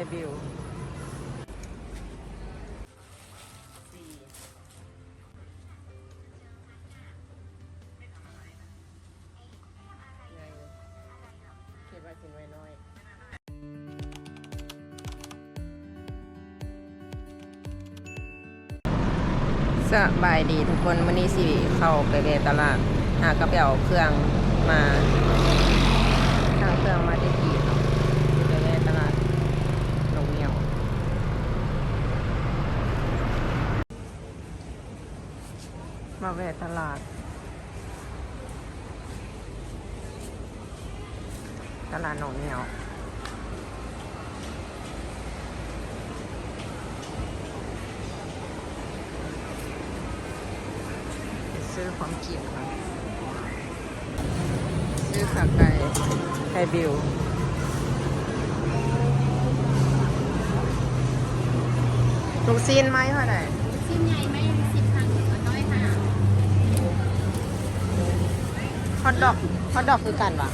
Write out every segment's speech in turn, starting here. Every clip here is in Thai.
ยบิวคิดว่ากินไว้น้อยสบายดีทุกคนวันนี้สิเข้าไปเวะตลาดหากระเป๋าเครื่องมาทางเครื่องมาได้กี่เนาะสิไปเวะตลาดหนองเหนียว มาแวะตลาด ตลาดหนองเหนียวซื้อความกินค่ะซื้อขาไก่ไก่บิวลูกซีนไหมเท่าไหร่ชิ้นใหญ่ไหม ฮอทดอกฮอทดอกคือกันวะ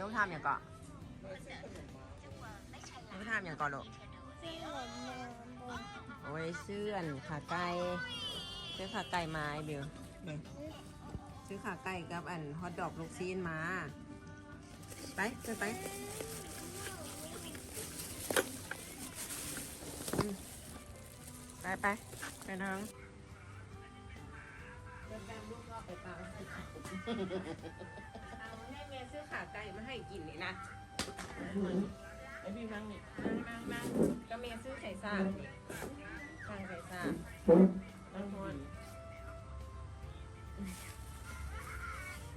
ลูกทำอย่างก่อนลูกทำอย่างก่อนลูกโอ้ยเสื่อนขาไก่ซื้อขาไก่ไม้บิวเดี๋ยวซื้อขาไก่กับอันฮอทดอกลูกซีนมา ไปเดินไปอืมไปไปไปทางเดินตามลูกรอบไปตาม ให้กินนี่นะไอ้พี่นั่งนี่นั่งนั่งนั่งก็เมียซื้อไข่ซ่านี่สั่งไข่ซ่านั่งทอน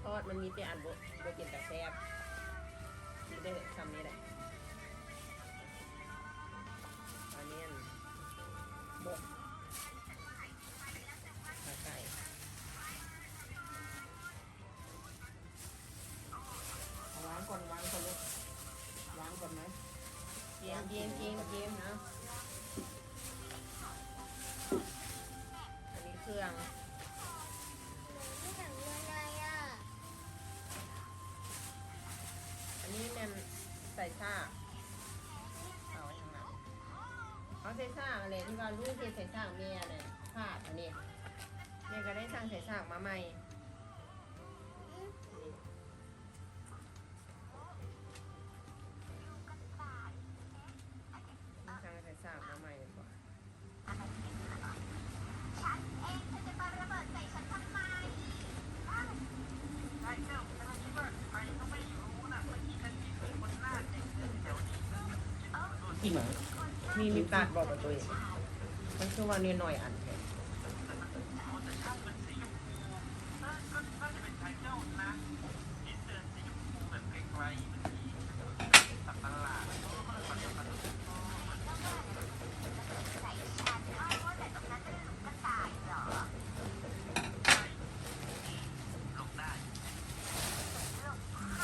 ทอดมันมีแต่อันโบโบกินแต่แซ่บนี่ได้คำนี้แหละ ส่ซ่าเอาไว้ทางหลังเอาใส่ซ่าอะไรที่ว่าลูกเทใส่ซ่าแม่เลยพลาดอันนี้เมียก็ได้สั่งใส่ซ่ามาใหม่ ที่ไหนมีมีตัดบอกกับตัวเองมันคือว่าเนี่ยหน่อยอันแค่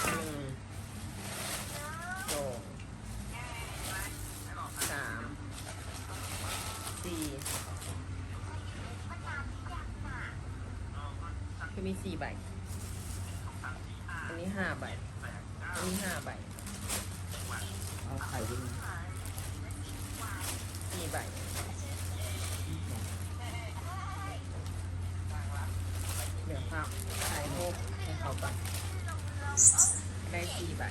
อืมโอ้ คือ มีสี่ใบ อันนี้ห้าใบ อันนี้ห้าใบเอาไข่ด้วยสี่ใบเดี๋ยวครับถ่ายรูปให้เขาก่อนได้สี่ใบ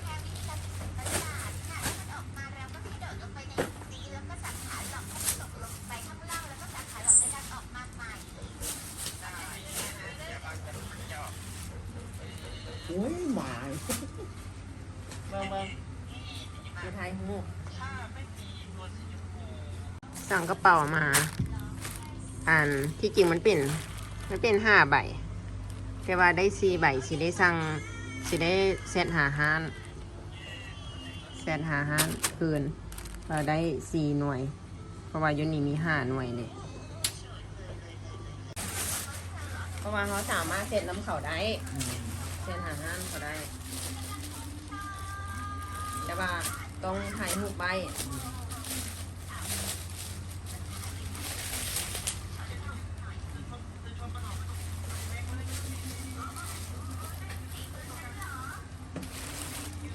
อ้ยหมาเบิ่งเบิ่งคือถ่ายรูปสั่งกระเป๋ามา อันที่จริงมันเป็น มันเป็นห้าใบ แต่ว่าได้สี่ใบสิได้สั่งสิได้เซตหาห้านเซตหาห้านคืนเราได้สี่หน่วย เพราะว่าอยูนี่มีห้าหน่วยเลยเพราะว่าเขาสามารถเซตน้ำเขาได้ เช่นหาห้านก็ได้ แต่ว่าต้องถ่ายรูปใบ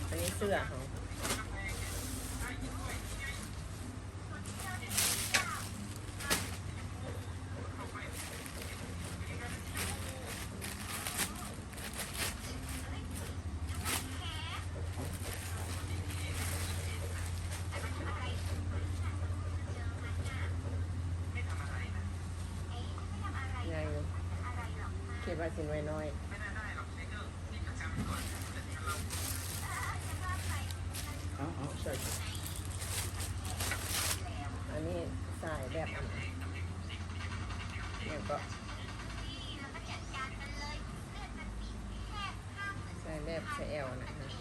อันนี้เสื้อเขาใหญ่อยู่คิด ว่าสินไว้น้อยเอาเอาใส่อันนี้สายแบบอันไหนแล้วก็สายแบบใส่แอลนะฮะ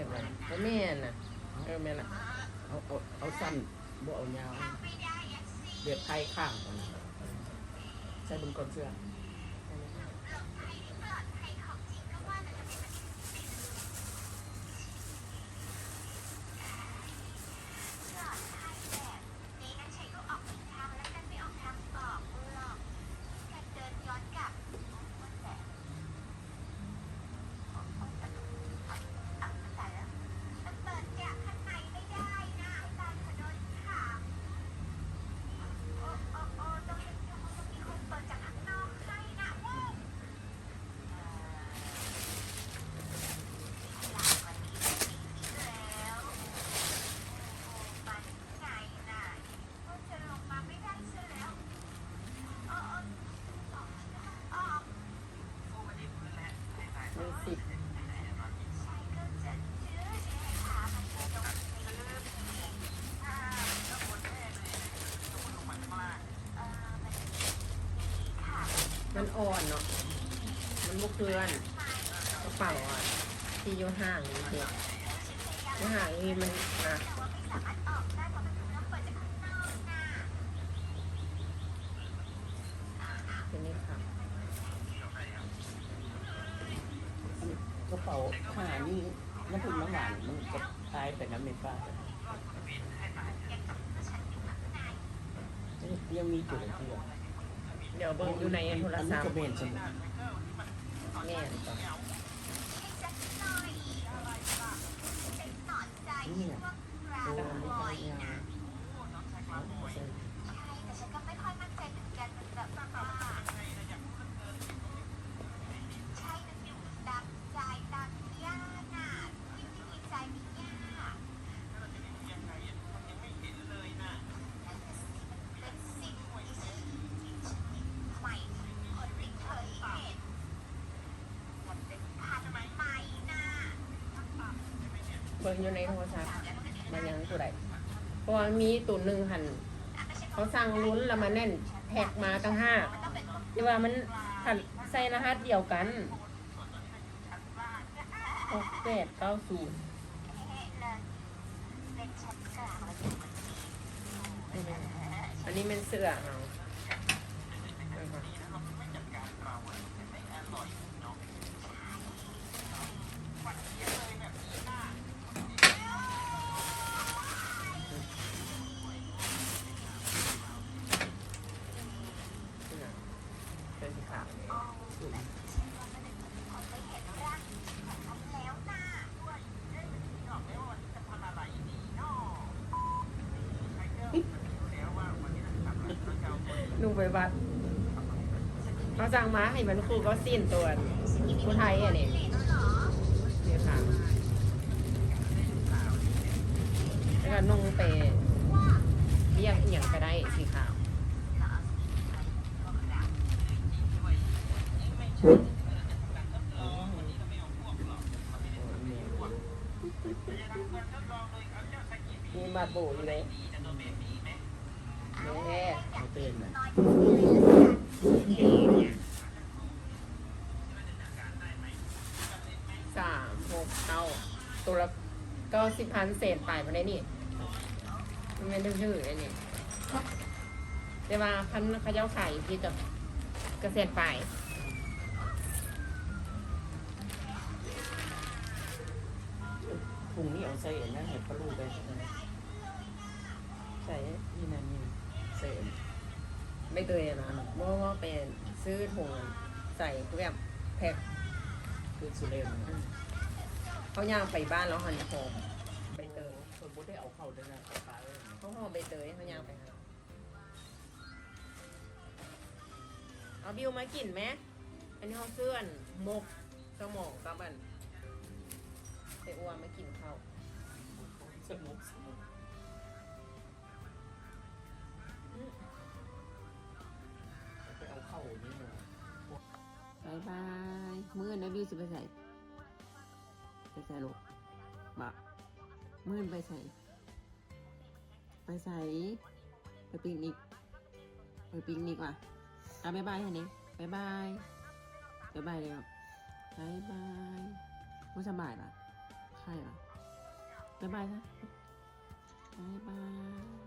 แบบนั้นบ่แม่นน่ะเออแม่นล่ะเอาเอาเอาสั้นบ่เอายาวเดือดไทยข้างกันใส่บนก้นเสื้อ มีสิบ มันอ่อนเนาะ มันบุกเกลือนกระเป๋าอะที่อยู่ห่างนี่เด็กอยู่ห่างนี่มันนะเป็นนี่ค่ะกระเป๋าผ้านี่น้ำผึ้งน้ำหวานมันก็ตายแต่น้ำเม็ดฟ้ายังมีจุดเชื่อ เดี๋ยวเบิ่งอยู่ในโทรอันศันี้พท์ก็เป็นสมุดแม่นจ้ะนี่เนี่ยตัวไม่ค่อยยาวเอาใส่ เบิ่งอยู่ในโทรศัพท์มันยังตัวใดเพราะว่ามีตัวหนึ่งหันเขาสั่งลุ้นแล้วมาแน่นแพ็กมาตั้งห้าที่ว่ามันถ้าใส่รหัสเดียวกันหกแปดเก้าศูนย์อันนี้เป็นเสื้อเอาก่อนเสื้อเสื้อสีขาว ลุงไปวัดเขาสั่งมาให้มันครูก็สิ้นตัวผู้ไทยอะเนี่ยเนี่ยค่ะแล้วก็นุ่งไปเรียกอหย่างก็ได้สีขาวมีบาดโบอยู่เลย เอาเต้นนะสามหกเก้าตัวละเก้าสิบพันเศษไปมาได้นี่มันไม่ดื้อๆเลยนี่แต่ว่าพันเขาเจ้าไข่ที่กับเกษตรไปถุงนี่เอาใส่นั่นเห็ดปลาลูกไปใส่นี่นั่นนี่ ใส่ไม่เคยนะเพราะว่าเป็นซื้อถุงใส่แบบแพ็คคือสุเรนเขาย่างไปบ้านแล้วหันหอมใบเตยคนบ่ได้เอาเข้าได้นะเอาปลาเลยเขาห่อใบเตยเขาย่างไปหาเอาบิวมากินไหมอันนี้เขาเสื่อนหมกสมองกับอันไปอ้วนมากินข้าวสนุกายบายมื่อนะบิวจะไปใส่ไปใส่ลูกบะมื่นไปใส่ ไปใส่ไปปิกนิกไปปิกนิกว่ะอะบายบายฮันนี่บายบายบายบายเลยครับบายบายไม่สบายป่ะใช่ปะบายบายนะบายบาย